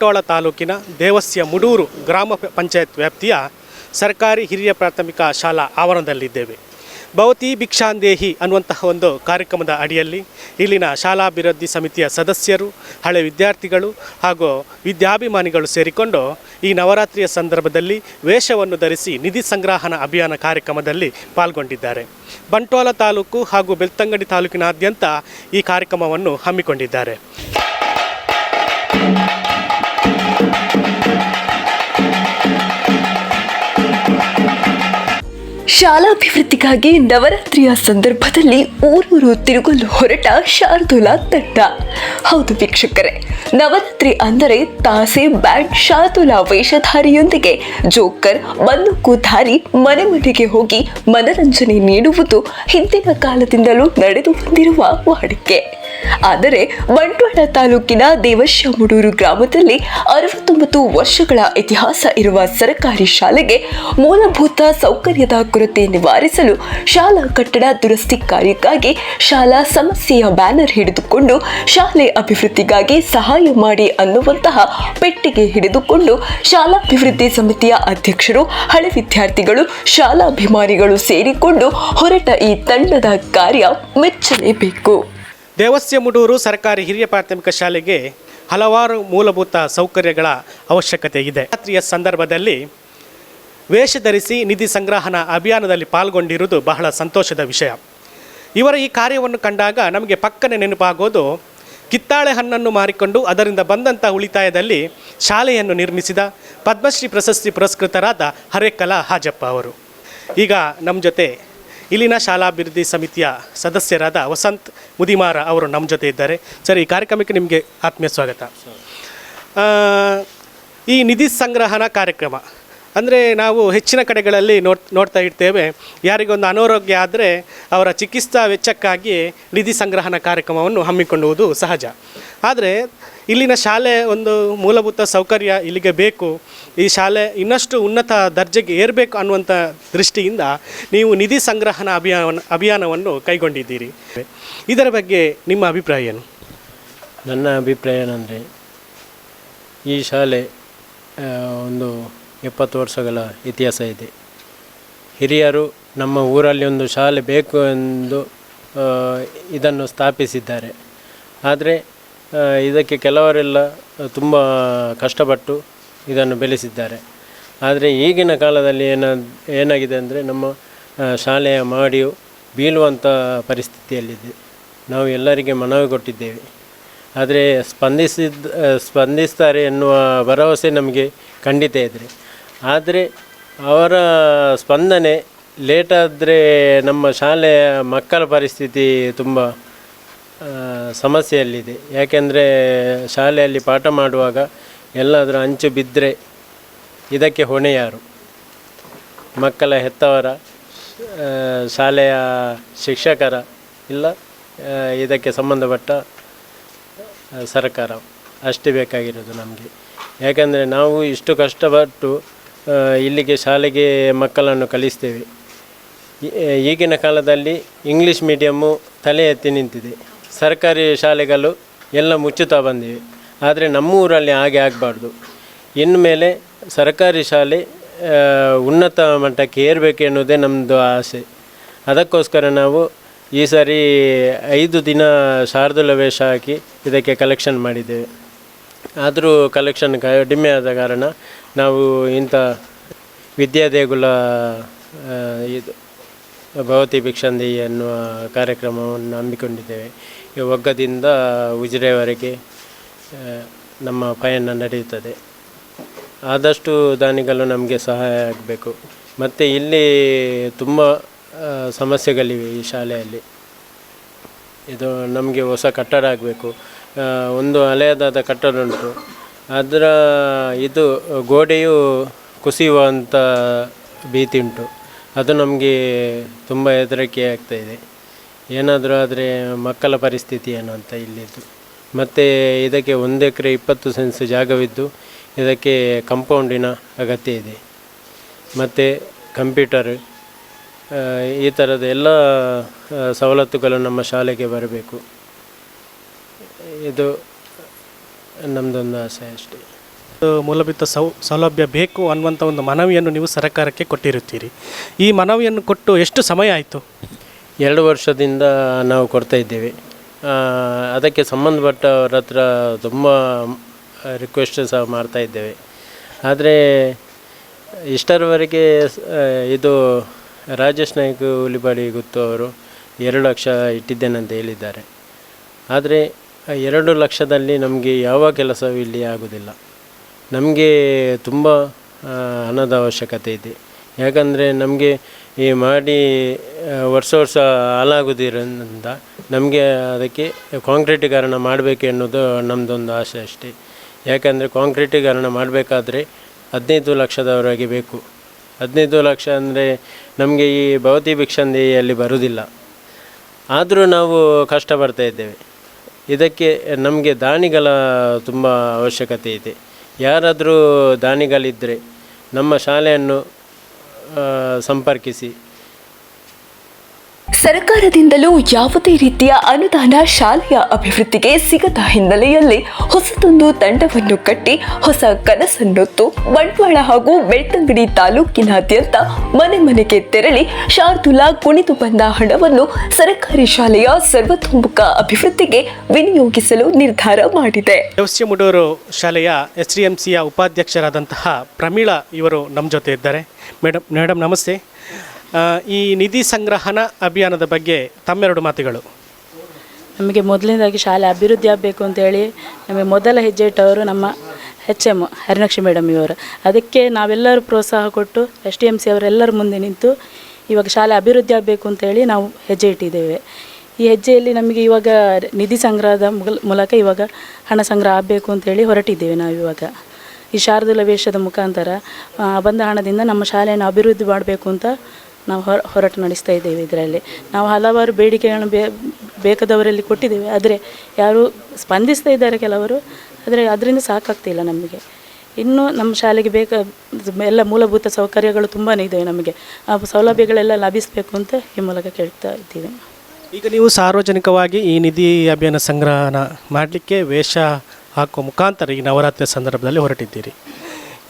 ಬಂಟ್ವಾಳ ತಾಲೂಕಿನ ದೇವಸ್ಯ ಮುಡೂರು ಗ್ರಾಮ ಪಂಚಾಯತ್ ವ್ಯಾಪ್ತಿಯ ಸರ್ಕಾರಿ ಹಿರಿಯ ಪ್ರಾಥಮಿಕ ಶಾಲಾ ಆವರಣದಲ್ಲಿದ್ದೇವೆ. ಭವತಿ ಭಿಕ್ಷಾಂದೇಹಿ ಅನ್ನುವಂತಹ ಒಂದು ಕಾರ್ಯಕ್ರಮದ ಅಡಿಯಲ್ಲಿ ಇಲ್ಲಿನ ಶಾಲಾಭಿವೃದ್ಧಿ ಸಮಿತಿಯ ಸದಸ್ಯರು, ಹಳೆ ವಿದ್ಯಾರ್ಥಿಗಳು ಹಾಗೂ ವಿದ್ಯಾಭಿಮಾನಿಗಳು ಸೇರಿಕೊಂಡು ಈ ನವರಾತ್ರಿಯ ಸಂದರ್ಭದಲ್ಲಿ ವೇಷವನ್ನು ಧರಿಸಿ ನಿಧಿ ಸಂಗ್ರಹಣ ಅಭಿಯಾನ ಕಾರ್ಯಕ್ರಮದಲ್ಲಿ ಪಾಲ್ಗೊಂಡಿದ್ದಾರೆ. ಬಂಟ್ವಾಳ ತಾಲೂಕು ಹಾಗೂ ಬೆಳ್ತಂಗಡಿ ತಾಲೂಕಿನಾದ್ಯಂತ ಈ ಕಾರ್ಯಕ್ರಮವನ್ನು ಹಮ್ಮಿಕೊಂಡಿದ್ದಾರೆ. ಶಾಲಾಭಿವೃದ್ಧಿಗಾಗಿ ನವರಾತ್ರಿಯ ಸಂದರ್ಭದಲ್ಲಿ ಊರೂರು ತಿರುಗಲು ಹೊರಟ ಶಾರ್ದೂಲ ತಂಡ. ಹೌದು ವೀಕ್ಷಕರೇ, ನವರಾತ್ರಿ ಅಂದರೆ ತಾಸೆ ಬ್ಯಾಂಡ್ ಶಾರ್ದೂಲ ವೇಷಧಾರಿಯೊಂದಿಗೆ ಜೋಕರ್ ಬಂದೂಕುಧಾರಿ ಮನೆ ಮನೆಗೆ ಹೋಗಿ ಮನರಂಜನೆ ನೀಡುವುದು ಹಿಂದಿನ ಕಾಲದಿಂದಲೂ ನಡೆದು ಬಂದಿರುವ ವಾಡಿಕೆ. ಆದರೆ ಬಂಟ್ವಾಳ ತಾಲೂಕಿನ ದೇವಶ್ಯಾಮುಡೂರು ಗ್ರಾಮದಲ್ಲಿ ಅರವತ್ತೊಂಬತ್ತು ವರ್ಷಗಳ ಇತಿಹಾಸ ಇರುವ ಸರ್ಕಾರಿ ಶಾಲೆಗೆ ಮೂಲಭೂತ ಸೌಕರ್ಯದ ಕೊರತೆ ನಿವಾರಿಸಲು ಶಾಲಾ ಕಟ್ಟಡ ದುರಸ್ತಿ ಕಾರ್ಯಕ್ಕಾಗಿ ಶಾಲಾ ಸಮಸ್ಯೆಯ ಬ್ಯಾನರ್ ಹಿಡಿದುಕೊಂಡು ಶಾಲೆ ಅಭಿವೃದ್ಧಿಗಾಗಿ ಸಹಾಯ ಮಾಡಿ ಅನ್ನುವಂತಹ ಪೆಟ್ಟಿಗೆ ಹಿಡಿದುಕೊಂಡು ಶಾಲಾಭಿವೃದ್ಧಿ ಸಮಿತಿಯ ಅಧ್ಯಕ್ಷರು, ಹಳೆ ವಿದ್ಯಾರ್ಥಿಗಳು, ಶಾಲಾಭಿಮಾನಿಗಳು ಸೇರಿಕೊಂಡು ಹೊರಟ ಈ ತಂಡದ ಕಾರ್ಯ ಮೆಚ್ಚಲೇಬೇಕು. ದೇವಸ್ಯ ಮುಡೂರು ಸರ್ಕಾರಿ ಹಿರಿಯ ಪ್ರಾಥಮಿಕ ಶಾಲೆಗೆ ಹಲವಾರು ಮೂಲಭೂತ ಸೌಕರ್ಯಗಳ ಅವಶ್ಯಕತೆ ಇದೆ. ರಾತ್ರಿಯ ಸಂದರ್ಭದಲ್ಲಿ ವೇಷ ಧರಿಸಿ ನಿಧಿ ಸಂಗ್ರಹಣ ಅಭಿಯಾನದಲ್ಲಿ ಪಾಲ್ಗೊಂಡಿರುವುದು ಬಹಳ ಸಂತೋಷದ ವಿಷಯ. ಇವರ ಈ ಕಾರ್ಯವನ್ನು ಕಂಡಾಗ ನಮಗೆ ಪಕ್ಕನೆ ನೆನಪಾಗೋದು, ಕಿತ್ತಾಳೆ ಹಣ್ಣನ್ನು ಮಾರಿಕೊಂಡು ಅದರಿಂದ ಬಂದಂಥ ಉಳಿತಾಯದಲ್ಲಿ ಶಾಲೆಯನ್ನು ನಿರ್ಮಿಸಿದ ಪದ್ಮಶ್ರೀ ಪ್ರಶಸ್ತಿ ಪುರಸ್ಕೃತರಾದ ಹರೇಕಲಾ ಹಾಜಪ್ಪ ಅವರು. ಈಗ ನಮ್ಮ ಜೊತೆ ಇಲ್ಲಿನ ಶಾಲಾಭಿವೃದ್ಧಿ ಸಮಿತಿಯ ಸದಸ್ಯರಾದ ವಸಂತ್ ಮುದಿಮಾರ ಅವರು ನಮ್ಮ ಜೊತೆ ಇದ್ದಾರೆ. ಸರ್, ಈ ಕಾರ್ಯಕ್ರಮಕ್ಕೆ ನಿಮಗೆ ಆತ್ಮೀಯ ಸ್ವಾಗತ. ಈ ನಿಧಿ ಸಂಗ್ರಹಣಾ ಕಾರ್ಯಕ್ರಮ ಅಂದರೆ ನಾವು ಹೆಚ್ಚಿನ ಕಡೆಗಳಲ್ಲಿ ನೋಡ್, ನೋಡ್ತಾ ಇರ್ತೇವೆ. ಯಾರಿಗೊಂದು ಅನಾರೋಗ್ಯ ಆದರೆ ಅವರ ಚಿಕಿತ್ಸಾ ವೆಚ್ಚಕ್ಕಾಗಿ ನಿಧಿ ಸಂಗ್ರಹಣ ಕಾರ್ಯಕ್ರಮವನ್ನು ಹಮ್ಮಿಕೊಳ್ಳುವುದು ಸಹಜ. ಆದರೆ ಇಲ್ಲಿನ ಶಾಲೆ ಒಂದು ಮೂಲಭೂತ ಸೌಕರ್ಯ ಇಲ್ಲಿಗೆ ಬೇಕು. ಈ ಶಾಲೆ ಇನ್ನಷ್ಟು ಉನ್ನತ ದರ್ಜೆಗೆ ಏರಬೇಕು ಅನ್ನುವಂಥ ದೃಷ್ಟಿಯಿಂದ ನೀವು ನಿಧಿ ಸಂಗ್ರಹಣ ಅಭಿಯಾನ, ಅಭಿಯಾನವನ್ನು ಕೈಗೊಂಡಿದ್ದೀರಿ. ಇದರ ಬಗ್ಗೆ ನಿಮ್ಮ ಅಭಿಪ್ರಾಯ ಏನು? ನನ್ನ ಅಭಿಪ್ರಾಯ ಏನಂದರೆ ಈ ಶಾಲೆ ಒಂದು ಎಪ್ಪತ್ತು ವರ್ಷಗಳ ಇತಿಹಾಸ ಇದೆ. ಹಿರಿಯರು ನಮ್ಮ ಊರಲ್ಲಿ ಒಂದು ಶಾಲೆ ಬೇಕು ಎಂದು ಇದನ್ನು ಸ್ಥಾಪಿಸಿದ್ದಾರೆ. ಆದರೆ ಇದಕ್ಕೆ ಕೆಲವರೆಲ್ಲ ತುಂಬ ಕಷ್ಟಪಟ್ಟು ಇದನ್ನು ಬೆಳೆಸಿದ್ದಾರೆ. ಆದರೆ ಈಗಿನ ಕಾಲದಲ್ಲಿ ಏನ, ಏನಾಗಿದೆ ಅಂದರೆ ನಮ್ಮ ಶಾಲೆಯ ಮಾಡಿಯು ಬೀಳುವಂಥ ಪರಿಸ್ಥಿತಿಯಲ್ಲಿದೆ. ನಾವು ಎಲ್ಲರಿಗೆ ಮನವಿ ಕೊಟ್ಟಿದ್ದೇವೆ. ಆದರೆ ಸ್ಪಂದಿಸಿದ ಸ್ಪಂದಿಸ್ತಾರೆ ಎನ್ನುವ ಭರವಸೆ ನಮಗೆ ಖಂಡಿತ ಇದೆ. ಆದರೆ ಅವರ ಸ್ಪಂದನೆ ಲೇಟಾದರೆ ನಮ್ಮ ಶಾಲೆಯ ಮಕ್ಕಳ ಪರಿಸ್ಥಿತಿ ತುಂಬ ಸಮಸ್ಯೆಯಲ್ಲಿದೆ. ಯಾಕೆಂದರೆ ಶಾಲೆಯಲ್ಲಿ ಪಾಠ ಮಾಡುವಾಗ ಎಲ್ಲಾದರೂ ಅಂಚು ಬಿದ್ದರೆ ಇದಕ್ಕೆ ಹೊಣೆ ಯಾರು ಮಕ್ಕಳ ಹೆತ್ತವರ ಶಾಲೆಯ ಶಿಕ್ಷಕರ ಇಲ್ಲ ಇದಕ್ಕೆ ಸಂಬಂಧಪಟ್ಟ ಸರ್ಕಾರ ಅಷ್ಟೇ ಬೇಕಾಗಿರೋದು ನಮಗೆ. ಯಾಕಂದರೆ ನಾವು ಇಷ್ಟು ಕಷ್ಟಪಟ್ಟು ಇಲ್ಲಿಗೆ ಶಾಲೆಗೆ ಮಕ್ಕಳನ್ನು ಕಲಿಸ್ತೇವೆ. ಈಗಿನ ಕಾಲದಲ್ಲಿ ಇಂಗ್ಲೀಷ್ ಮೀಡಿಯಮ್ಮು ತಲೆ ಎತ್ತಿ ನಿಂತಿದೆ. ಸರ್ಕಾರಿ ಶಾಲೆಗಳು ಎಲ್ಲ ಮುಚ್ಚುತ್ತಾ ಬಂದಿವೆ. ಆದರೆ ನಮ್ಮ ಊರಲ್ಲಿ ಹಾಗೆ ಆಗಬಾರ್ದು. ಇನ್ನು ಮೇಲೆ ಸರ್ಕಾರಿ ಶಾಲೆ ಉನ್ನತ ಮಟ್ಟಕ್ಕೆ ಏರಬೇಕು ಎನ್ನುವುದೇ ನಮ್ಮದು ಆಸೆ. ಅದಕ್ಕೋಸ್ಕರ ನಾವು ಈ ಸಾರಿ ಐದು ದಿನ ಶಾರದುಲ ವೇಷ ಹಾಕಿ ಇದಕ್ಕೆ ಕಲೆಕ್ಷನ್ ಮಾಡಿದ್ದೇವೆ. ಆದರೂ ಕಲೆಕ್ಷನ್ ಕಡಿಮೆ ಆದ ಕಾರಣ ನಾವು ಇಂಥ ವಿದ್ಯಾದೇಗುಲ ದೇಗುಲ ಇದು, ಭವತಿ ಭಿಕ್ಷಂದಿ ಎನ್ನುವ ಕಾರ್ಯಕ್ರಮವನ್ನು ಹಮ್ಮಿಕೊಂಡಿದ್ದೇವೆ. ಈ ಒಗ್ಗದಿಂದ ಉಜಿರೆವರೆಗೆ ನಮ್ಮ ಪಯಣ ನಡೆಯುತ್ತದೆ. ಆದಷ್ಟು ದಾನಿಗಳು ನಮಗೆ ಸಹಾಯ ಆಗಬೇಕು. ಮತ್ತು ಇಲ್ಲಿ ತುಂಬ ಸಮಸ್ಯೆಗಳಿವೆ ಈ ಶಾಲೆಯಲ್ಲಿ. ಇದು ನಮಗೆ ಹೊಸ ಕಟ್ಟಡ ಆಗಬೇಕು. ಒಂದು ಹಳೆಯದಾದ ಕಟ್ಟಡ ಉಂಟು. ಅದರ ಇದು ಗೋಡೆಯು ಕುಸಿಯುವಂಥ ಭೀತಿ ಉಂಟು. ಅದು ನಮಗೆ ತುಂಬ ಹೆದರಿಕೆ ಆಗ್ತಾ ಇದೆ. ಏನಾದರೂ ಆದರೆ ಮಕ್ಕಳ ಪರಿಸ್ಥಿತಿ ಏನು ಅಂತ ಇಲ್ಲಿದ್ದು. ಮತ್ತು ಇದಕ್ಕೆ ಒಂದು ಎಕರೆ ಇಪ್ಪತ್ತು ಸೆನ್ಸ್ ಜಾಗವಿದ್ದು, ಇದಕ್ಕೆ ಕಂಪೌಂಡಿನ ಅಗತ್ಯ ಇದೆ. ಮತ್ತು ಕಂಪ್ಯೂಟರ್ ಈ ಥರದ ಎಲ್ಲ ಸವಲತ್ತುಗಳು ನಮ್ಮ ಶಾಲೆಗೆ ಬರಬೇಕು. ಇದು ನಮ್ಮದೊಂದು ಆಸೆ ಅಷ್ಟೇ. ಮೂಲಭೂತ ಸೌ ಸೌಲಭ್ಯ ಬೇಕು ಅನ್ನುವಂಥ ಒಂದು ಮನವಿಯನ್ನು ನೀವು ಸರ್ಕಾರಕ್ಕೆ ಕೊಟ್ಟಿರುತ್ತೀರಿ. ಈ ಮನವಿಯನ್ನು ಕೊಟ್ಟು ಎಷ್ಟು ಸಮಯ ಆಯಿತು? ಎರಡು ವರ್ಷದಿಂದ ನಾವು ಕೊಡ್ತಾ ಇದ್ದೇವೆ. ಅದಕ್ಕೆ ಸಂಬಂಧಪಟ್ಟವ್ರ ಹತ್ರ ತುಂಬ ರಿಕ್ವೆಸ್ಟ್ ಸಹ ಮಾಡ್ತಾ ಇದ್ದೇವೆ. ಆದರೆ ಇಷ್ಟರವರೆಗೆ ಇದು ರಾಜೇಶ್ ನಾಯ್ಕ ಹುಲಿಬಾಡಿ ಗುತ್ತು ಅವರು ಎರಡು ಲಕ್ಷ ಇಟ್ಟಿದ್ದೇನಂತ ಹೇಳಿದ್ದಾರೆ. ಆದರೆ ಎರಡು ಲಕ್ಷದಲ್ಲಿ ನಮಗೆ ಯಾವ ಕೆಲಸವೂ ಇಲ್ಲಿ ಆಗೋದಿಲ್ಲ. ನಮಗೆ ತುಂಬ ಹಣದ ಅವಶ್ಯಕತೆ ಇದೆ. ಯಾಕಂದರೆ ನಮಗೆ ಈ ಮಾಡಿ ವರ್ಷ ವರ್ಷ ಹಾಳಾಗೋದಿರೋದ್ರಿಂದ ನಮಗೆ ಅದಕ್ಕೆ ಕಾಂಕ್ರೀಟೀಕರಣ ಮಾಡಬೇಕು ಎನ್ನುವುದು ನಮ್ಮದೊಂದು ಆಸೆ ಅಷ್ಟೇ. ಯಾಕಂದರೆ ಕಾಂಕ್ರೀಟೀಕರಣ ಮಾಡಬೇಕಾದ್ರೆ ಹದಿನೈದು ಲಕ್ಷದವರೆಗೆ ಬೇಕು. ಹದಿನೈದು ಲಕ್ಷ ಅಂದರೆ ನಮಗೆ ಈ ಭವತಿ ಭಿಕ್ಷಂದಿಯಲ್ಲಿ ಬರುವುದಿಲ್ಲ. ಆದರೂ ನಾವು ಕಷ್ಟಪಡ್ತಾ ಇದ್ದೇವೆ. ಇದಕ್ಕೆ ನಮಗೆ ದಾನಿಗಳ ತುಂಬ ಅವಶ್ಯಕತೆ ಇದೆ. ಯಾರಾದರೂ ದಾನಿಗಳಿದ್ದರೆ ನಮ್ಮ ಶಾಲೆಯನ್ನು ಸಂಪರ್ಕಿಸಿ. ಸರ್ಕಾರದಿಂದಲೂ ಯಾವುದೇ ರೀತಿಯ ಅನುದಾನ ಶಾಲೆಯ ಅಭಿವೃದ್ಧಿಗೆ ಸಿಗದ ಹಿನ್ನೆಲೆಯಲ್ಲಿ ಹೊಸದೊಂದು ತಂಡವನ್ನು ಕಟ್ಟಿ ಹೊಸ ಕನಸನ್ನೊತ್ತು ಬಂಟ್ವಾಳ ಹಾಗೂ ಬೆಳ್ತಂಗಡಿ ತಾಲೂಕಿನಾದ್ಯಂತ ಮನೆ ಮನೆಗೆ ತೆರಳಿ ಶಾರ್ದುಲಾ ಕುಣಿದು ಬಂದ ಹಣವನ್ನು ಸರ್ಕಾರಿ ಶಾಲೆಯ ಸರ್ವತೋಮುಖ ಅಭಿವೃದ್ಧಿಗೆ ವಿನಿಯೋಗಿಸಲು ನಿರ್ಧಾರ ಮಾಡಿದೆ. ಮುಡೂರು ಶಾಲೆಯ ಎಸ್ ಡಿ ಸಿಯ ಉಪಾಧ್ಯಕ್ಷರಾದಂತಹ ಪ್ರಮೀಳಾ ಇವರು ನಮ್ಮ ಜೊತೆ ಇದ್ದಾರೆ. ಮೇಡಮ್ ಮೇಡಮ್ ನಮಸ್ತೆ. ಈ ನಿಧಿ ಸಂಗ್ರಹಣ ಅಭಿಯಾನದ ಬಗ್ಗೆ ತಮ್ಮೆರಡು ಮಾತುಗಳು. ನಮಗೆ ಮೊದಲನೇದಾಗಿ ಶಾಲೆ ಅಭಿವೃದ್ಧಿ ಆಗಬೇಕು ಅಂತೇಳಿ ನಮಗೆ ಮೊದಲ ಹೆಜ್ಜೆ ಇಟ್ಟವರು ನಮ್ಮ ಎಚ್ ಎಂ ಹರಿಣಕ್ಷಿ ಮೇಡಮ್ ಇವರು. ಅದಕ್ಕೆ ನಾವೆಲ್ಲರೂ ಪ್ರೋತ್ಸಾಹ ಕೊಟ್ಟು ಎಸ್ ಟಿ ಎಂ ಸಿ ಅವರೆಲ್ಲರ ಮುಂದೆ ನಿಂತು ಇವಾಗ ಶಾಲೆ ಅಭಿವೃದ್ಧಿ ಆಗಬೇಕು ಅಂತೇಳಿ ನಾವು ಹೆಜ್ಜೆ ಇಟ್ಟಿದ್ದೇವೆ. ಈ ಹೆಜ್ಜೆಯಲ್ಲಿ ನಮಗೆ ಇವಾಗ ನಿಧಿ ಸಂಗ್ರಹದ ಮೂಲಕ ಇವಾಗ ಹಣ ಸಂಗ್ರಹ ಆಗಬೇಕು ಅಂತೇಳಿ ಹೊರಟಿದ್ದೇವೆ ನಾವು ಇವಾಗ. ಈ ಶಾರದುಲ ವೇಷದ ಮುಖಾಂತರ ಬಂದ ಹಣದಿಂದ ನಮ್ಮ ಶಾಲೆಯನ್ನು ಅಭಿವೃದ್ಧಿ ಮಾಡಬೇಕು ಅಂತ ನಾವು ಹೊರ ಹೊರಟು ನಡೆಸ್ತಾ ಇದ್ದೇವೆ ಇದರಲ್ಲಿ. ನಾವು ಹಲವಾರು ಬೇಡಿಕೆಗಳನ್ನು ಬೇ, ಬೇಕಾದವರಲ್ಲಿ ಕೊಟ್ಟಿದ್ದೇವೆ. ಆದರೆ ಯಾರು ಸ್ಪಂದಿಸ್ತಾ ಇದ್ದಾರೆ ಕೆಲವರು, ಆದರೆ ಅದರಿಂದ ಸಾಕಾಗ್ತಿಲ್ಲ ನಮಗೆ. ಇನ್ನು ನಮ್ಮ ಶಾಲೆಗೆ ಬೇಕ, ಎಲ್ಲ ಮೂಲಭೂತ ಸೌಕರ್ಯಗಳು ತುಂಬಾ ಇದ್ದಾವೆ ನಮಗೆ. ಆ ಸೌಲಭ್ಯಗಳೆಲ್ಲ ಲಭಿಸಬೇಕು ಅಂತ ಈ ಮೂಲಕ ಕೇಳ್ತಾ ಇದ್ದೀವಿ. ಈಗ ನೀವು ಸಾರ್ವಜನಿಕವಾಗಿ ಈ ನಿಧಿ ಅಭಿಯಾನ ಸಂಗ್ರಹಣ ಮಾಡಲಿಕ್ಕೆ ವೇಷ ಹಾಕುವ ಮುಖಾಂತರ ಈ ನವರಾತ್ರಿ ಸಂದರ್ಭದಲ್ಲಿ ಹೊರಟಿದ್ದೀರಿ.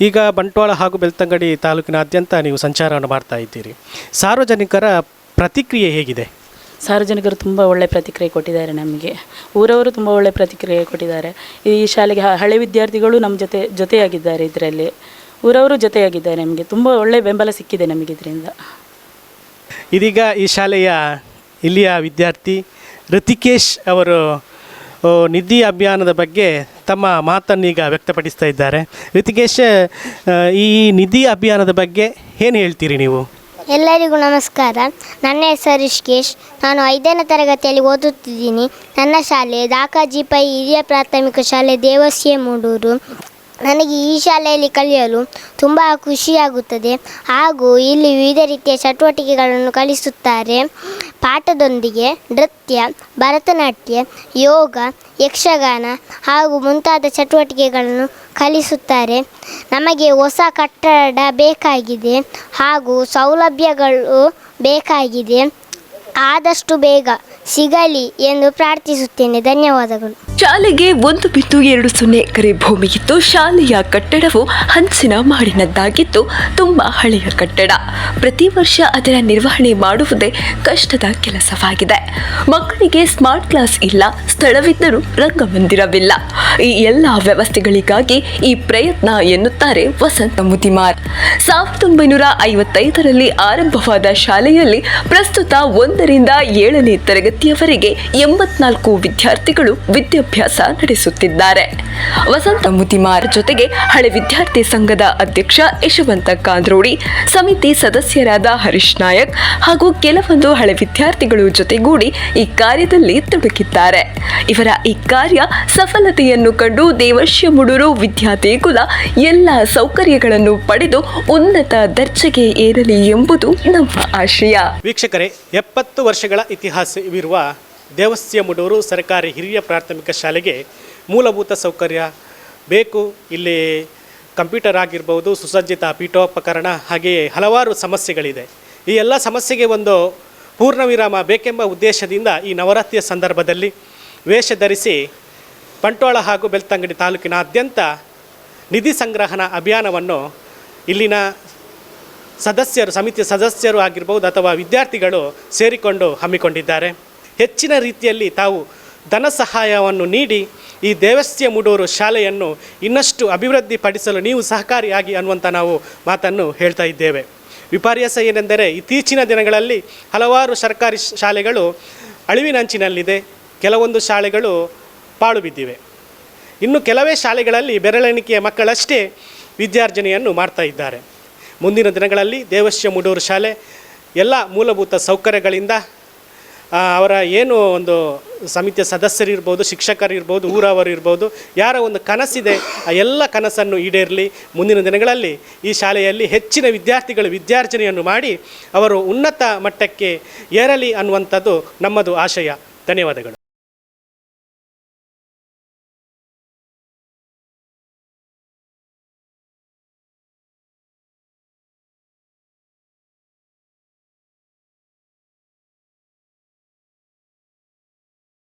ಈಗ ಬಂಟ್ವಾಳ ಹಾಗೂ ಬೆಳ್ತಂಗಡಿ ತಾಲೂಕಿನಾದ್ಯಂತ ನೀವು ಸಂಚಾರವನ್ನು ಮಾಡ್ತಾ ಇದ್ದೀರಿ. ಸಾರ್ವಜನಿಕರ ಪ್ರತಿಕ್ರಿಯೆ ಹೇಗಿದೆ? ಸಾರ್ವಜನಿಕರು ತುಂಬ ಒಳ್ಳೆ ಪ್ರತಿಕ್ರಿಯೆ ಕೊಟ್ಟಿದ್ದಾರೆ ನಮಗೆ. ಊರವರು ತುಂಬ ಒಳ್ಳೆ ಪ್ರತಿಕ್ರಿಯೆ ಕೊಟ್ಟಿದ್ದಾರೆ. ಈ ಶಾಲೆಗೆ ಹಳೆ ವಿದ್ಯಾರ್ಥಿಗಳು ನಮ್ಮ ಜೊತೆ ಜೊತೆಯಾಗಿದ್ದಾರೆ ಇದರಲ್ಲಿ. ಊರವರು ಜೊತೆಯಾಗಿದ್ದಾರೆ ನಮಗೆ. ತುಂಬ ಒಳ್ಳೆ ಬೆಂಬಲ ಸಿಕ್ಕಿದೆ ನಮಗೆ ಇದರಿಂದ. ಇದೀಗ ಈ ಶಾಲೆಯ ಇಲ್ಲಿಯ ವಿದ್ಯಾರ್ಥಿ ಋತಿಕೇಶ್ ಅವರು ನಿಧಿ ಅಭಿಯಾನದ ಬಗ್ಗೆ ತಮ್ಮ ಮಾತನ್ನು ಈಗ ವ್ಯಕ್ತಪಡಿಸ್ತಾ ಇದ್ದಾರೆ. ರಿತಿಕೇಶ್ ಈ ನಿಧಿ ಅಭಿಯಾನದ ಬಗ್ಗೆ ಏನು ಹೇಳ್ತೀರಿ ನೀವು? ಎಲ್ಲರಿಗೂ ನಮಸ್ಕಾರ. ನನ್ನ ಹೆಸರು ರಿಷ್ಕೇಶ್. ನಾನು ಐದನೇ ತರಗತಿಯಲ್ಲಿ ಓದುತ್ತಿದ್ದೀನಿ. ನನ್ನ ಶಾಲೆ ದಾಕಾಜಿ ಪೈ ಹಿರಿಯ ಪ್ರಾಥಮಿಕ ಶಾಲೆ ದೇವಸ್ಯ ಮೂಡೂರು. ನನಗೆ ಈ ಶಾಲೆಯಲ್ಲಿ ಕಲಿಯಲು ತುಂಬ ಖುಷಿಯಾಗುತ್ತದೆ. ಹಾಗೂ ಇಲ್ಲಿ ವಿವಿಧ ರೀತಿಯ ಚಟುವಟಿಕೆಗಳನ್ನು ಕಲಿಸುತ್ತಾರೆ. ಪಾಠದೊಂದಿಗೆ ನೃತ್ಯ, ಭರತನಾಟ್ಯ, ಯೋಗ, ಯಕ್ಷಗಾನ ಹಾಗೂ ಮುಂತಾದ ಚಟುವಟಿಕೆಗಳನ್ನು ಕಲಿಸುತ್ತಾರೆ. ನಮಗೆ ಹೊಸ ಕಟ್ಟಡ ಬೇಕಾಗಿದೆ ಹಾಗೂ ಸೌಲಭ್ಯಗಳು ಬೇಕಾಗಿದೆ. ಆದಷ್ಟು ಬೇಗ ಸಿಗಲಿ ಎಂದು ಪ್ರಾರ್ಥಿಸುತ್ತೇನೆ. ಧನ್ಯವಾದಗಳು. ಶಾಲೆಗೆ ಒಂದು ಬಿತ್ತು ಎರಡು ಸೊನ್ನೆ ಎಕರೆ ಭೂಮಿಯಿತ್ತು. ಶಾಲೆಯ ಕಟ್ಟಡವು ಹಂಚಿನ ಮಾಡಿನದ್ದಾಗಿತ್ತು. ತುಂಬಾ ಹಳೆಯ ಕಟ್ಟಡ. ಪ್ರತಿ ವರ್ಷ ಅದರ ನಿರ್ವಹಣೆ ಮಾಡುವುದೇ ಕಷ್ಟದ ಕೆಲಸವಾಗಿದೆ. ಮಕ್ಕಳಿಗೆ ಸ್ಮಾರ್ಟ್ ಕ್ಲಾಸ್ ಇಲ್ಲ. ಸ್ಥಳವಿದ್ದರೂ ರಂಗಮಂದಿರವಿಲ್ಲ. ಈ ಎಲ್ಲ ವ್ಯವಸ್ಥೆಗಳಿಗಾಗಿ ಈ ಪ್ರಯತ್ನ ಎನ್ನುತ್ತಾರೆ ವಸಂತ ಮುತಿಮಾರ್ ಸಾವಿರದ ಒಂಬೈನೂರ ಐವತ್ತೈದರಲ್ಲಿ ಆರಂಭವಾದ ಶಾಲೆಯಲ್ಲಿ ಪ್ರಸ್ತುತ ಒಂದರಿಂದ ಏಳನೇ ತರಗತಿಯವರೆಗೆ ಎಂಬತ್ನಾಲ್ಕು ವಿದ್ಯಾರ್ಥಿಗಳು ವಿದ್ಯಾಭ್ಯಾಸ ನಡೆಸುತ್ತಿದ್ದಾರೆ. ವಸಂತ ಮುತಿಮಾರ್ ಜೊತೆಗೆ ಹಳೆ ವಿದ್ಯಾರ್ಥಿ ಸಂಘದ ಅಧ್ಯಕ್ಷ ಯಶವಂತ ಕಾಂದ್ರೋಡಿ, ಸಮಿತಿ ಸದಸ್ಯರಾದ ಹರೀಶ್ ನಾಯಕ್ ಹಾಗೂ ಕೆಲವೊಂದು ಹಳೆ ವಿದ್ಯಾರ್ಥಿಗಳು ಜೊತೆಗೂಡಿ ಈ ಕಾರ್ಯದಲ್ಲಿ ತೊಡಗಿದ್ದಾರೆ. ಇವರ ಈ ಕಾರ್ಯ ಸಫಲತೆಯನ್ನು ಕಂಡು ದೇವಶ್ಯ ಮುಡೂರು ವಿದ್ಯಾದೇಗುಲ ಎಲ್ಲ ಸೌಕರ್ಯಗಳನ್ನು ಪಡೆದು ಉನ್ನತ ದರ್ಜೆಗೆ ಏರಲಿ ಎಂಬುದು ನಮ್ಮ ಆಶಯ. ವೀಕ್ಷಕರೇ, ಎಪ್ಪತ್ತು ವರ್ಷಗಳ ಇತಿಹಾಸವಿರುವ ದೇವಸ್ಯ ಮುಡೂರು ಸರ್ಕಾರಿ ಹಿರಿಯ ಪ್ರಾಥಮಿಕ ಶಾಲೆಗೆ ಮೂಲಭೂತ ಸೌಕರ್ಯ ಬೇಕು. ಇಲ್ಲಿ ಕಂಪ್ಯೂಟರ್ ಆಗಿರ್ಬೋದು, ಸುಸಜ್ಜಿತ ಪೀಠೋಪಕರಣ ಹಾಗೆಯೇ ಹಲವಾರು ಸಮಸ್ಯೆಗಳಿದೆ. ಈ ಎಲ್ಲ ಸಮಸ್ಯೆಗೆ ಒಂದು ಪೂರ್ಣ ವಿರಾಮ ಬೇಕೆಂಬ ಉದ್ದೇಶದಿಂದ ಈ ನವರಾತ್ರಿಯ ಸಂದರ್ಭದಲ್ಲಿ ವೇಷ ಧರಿಸಿ ಬಂಟ್ವಾಳ ಹಾಗೂ ಬೆಳ್ತಂಗಡಿ ತಾಲೂಕಿನಾದ್ಯಂತ ನಿಧಿ ಸಂಗ್ರಹಣಾ ಅಭಿಯಾನವನ್ನು ಇಲ್ಲಿನ ಸದಸ್ಯರು ಸಮಿತಿಯ ಸದಸ್ಯರು ಆಗಿರ್ಬೋದು ಅಥವಾ ವಿದ್ಯಾರ್ಥಿಗಳು ಸೇರಿಕೊಂಡು ಹಮ್ಮಿಕೊಂಡಿದ್ದಾರೆ. ಹೆಚ್ಚಿನ ರೀತಿಯಲ್ಲಿ ತಾವು ಧನ ಸಹಾಯವನ್ನು ನೀಡಿ ಈ ದೇವಸ್ಯ ಮೂಡೂರು ಶಾಲೆಯನ್ನು ಇನ್ನಷ್ಟು ಅಭಿವೃದ್ಧಿಪಡಿಸಲು ನೀವು ಸಹಕಾರಿಯಾಗಿ ಅನ್ನುವಂಥ ನಾವು ಮಾತನ್ನು ಹೇಳ್ತಾ ಇದ್ದೇವೆ. ವಿಪರ್ಯಾಸ ಏನೆಂದರೆ ಇತ್ತೀಚಿನ ದಿನಗಳಲ್ಲಿ ಹಲವಾರು ಸರ್ಕಾರಿ ಶಾಲೆಗಳು ಅಳಿವಿನಂಚಿನಲ್ಲಿದೆ. ಕೆಲವೊಂದು ಶಾಲೆಗಳು ಪಾಳು ಬಿದ್ದಿವೆ ಇನ್ನು ಕೆಲವೇ ಶಾಲೆಗಳಲ್ಲಿ ಬೆರಳೆಣಿಕೆಯ ಮಕ್ಕಳಷ್ಟೇ ವಿದ್ಯಾರ್ಜನೆಯನ್ನು ಮಾಡ್ತಾ ಇದ್ದಾರೆ. ಮುಂದಿನ ದಿನಗಳಲ್ಲಿ ದೇವಶ್ಯ ಮುಡೂರು ಶಾಲೆ ಎಲ್ಲ ಮೂಲಭೂತ ಸೌಕರ್ಯಗಳಿಂದ ಅವರ ಏನು ಒಂದು ಸಮಿತಿಯ ಸದಸ್ಯರಿರ್ಬೋದು ಶಿಕ್ಷಕರಿರ್ಬೋದು ಊರವರು ಇರ್ಬೋದು, ಯಾರ ಒಂದು ಕನಸಿದೆ, ಆ ಎಲ್ಲ ಕನಸನ್ನು ಈಡೇರಲಿ ಮುಂದಿನ ದಿನಗಳಲ್ಲಿ ಈ ಶಾಲೆಯಲ್ಲಿ ಹೆಚ್ಚಿನ ವಿದ್ಯಾರ್ಥಿಗಳು ವಿದ್ಯಾರ್ಜನೆಯನ್ನು ಮಾಡಿ ಅವರು ಉನ್ನತ ಮಟ್ಟಕ್ಕೆ ಏರಲಿ ಅನ್ನುವಂಥದ್ದು ನಮ್ಮದು ಆಶಯ. ಧನ್ಯವಾದಗಳು.